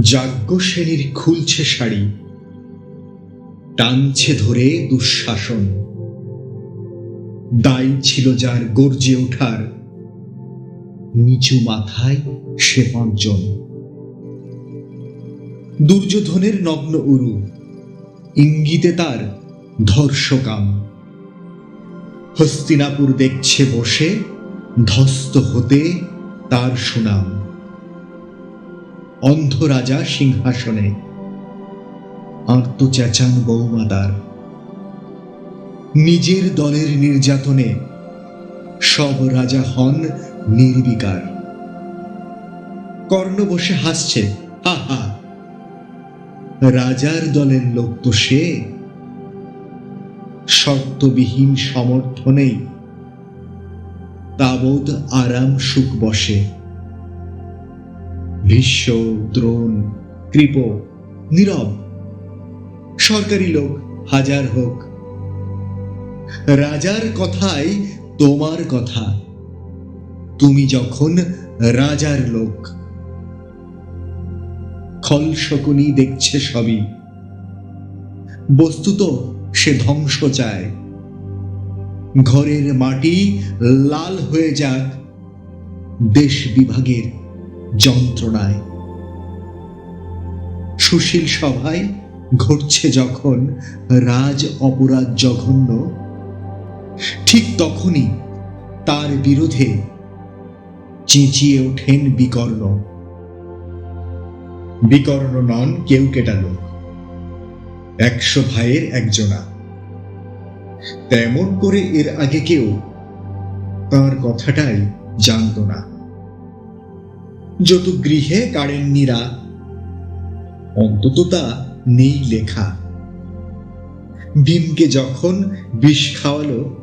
যাজ্ঞসেনীর খুলছে শাড়ি, টানছে ধরে দুঃশাসন। দায় ছিল যার গর্জে ওঠার, নিচু মাথায় সে পাঁচজন। দুর্যোধনের নগ্ন উরু, ইঙ্গিতে তার ধর্ষকাম। হস্তিনাপুর দেখছে বসে ধস্ত হতে তার সুনাম। অন্ধ রাজা সিংহাসনে আর্ত চেঁচান বৌমাতার নিজের দলের নির্যাতনে সব রাজা হন নির্বিকার। কর্ণ বসে হাসছে, হা হা। রাজার দলের লোক তো সে। শর্তবিহীন সমর্থনেই তাবৎ আরাম সুখ বসে। ভীষ্ম দ্রোণ, কৃপ, নীরব। সরকারি লোক, হাজার হোক। রাজার কথাই তোমার কথা। তুমি যখন রাজার লোক। খল শকুনি দেখছে সবই। বস্তুত সে ধ্বংস চায়। ঘরের মাটি লাল হয়ে যাক দেশ বিভাগের যন্ত্রণায়। সুশীল সভায় ঘটছে যখন রাজ অপরাধ জঘন্য, ঠিক তখনই তার বিরুদ্ধে চেঁচিয়ে ওঠেন বিকর্ণ। বিকর্ণ নন, কেউ কেটা লোক। একশো ভাইয়ের একজনা। তেমন করে এর আগে কেউ তার কথাটাই জানত না। যত গৃহে কাড়েননিরা অন্তত তা নেই লেখা। ভীমকে যখন বিষ খাওয়ালো,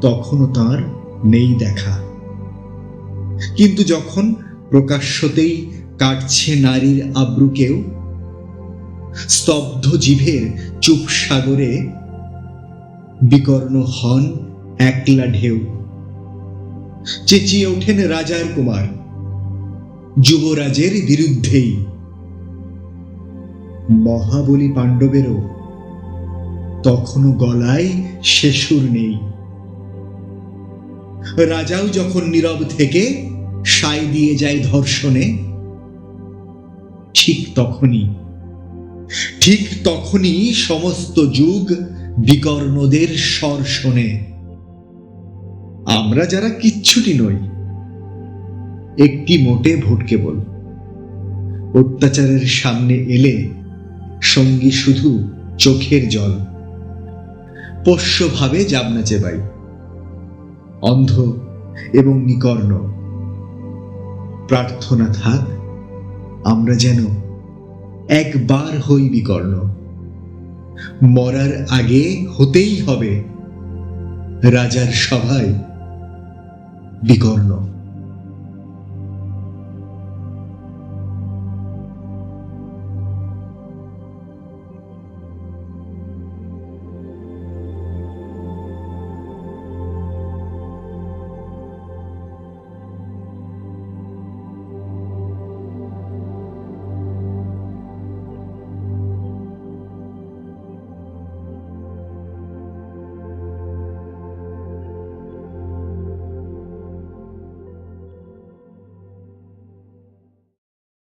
তখনও তার নেই দেখা। কিন্তু যখন প্রকাশ্যতেই কাটছে নারীর আব্রুকেও, স্তব্ধ জিভের চুপ সাগরে বিকর্ণ হন একলা ঢেউ। চেঁচিয়ে ওঠেন রাজার কুমার। যুবরাজের বিরুদ্ধেই। মহাবলী পাণ্ডবেরও তখনও গলায় সুর নেই। রাজাও যখন নীরব থেকে সাই দিয়ে যায় ধর্ষণে, ঠিক তখনই ঠিক তখনই সমস্ত যুগ বিকর্ণদের স্বর শোনে। আমরা যারা কিচ্ছুটি নই, একটি মোটে ভোট কেবল। অত্যাচারের সামনে এলে সঙ্গী শুধু চোখের জল। পোষ্যভাবে যাবনা চেবাই অন্ধ এবং নিকর্ণ। প্রার্থনা থাক, আমরা যেন একবার হই বিকর্ণ। মরার আগে হতেই হবে রাজার সভায় বিকর্ণ।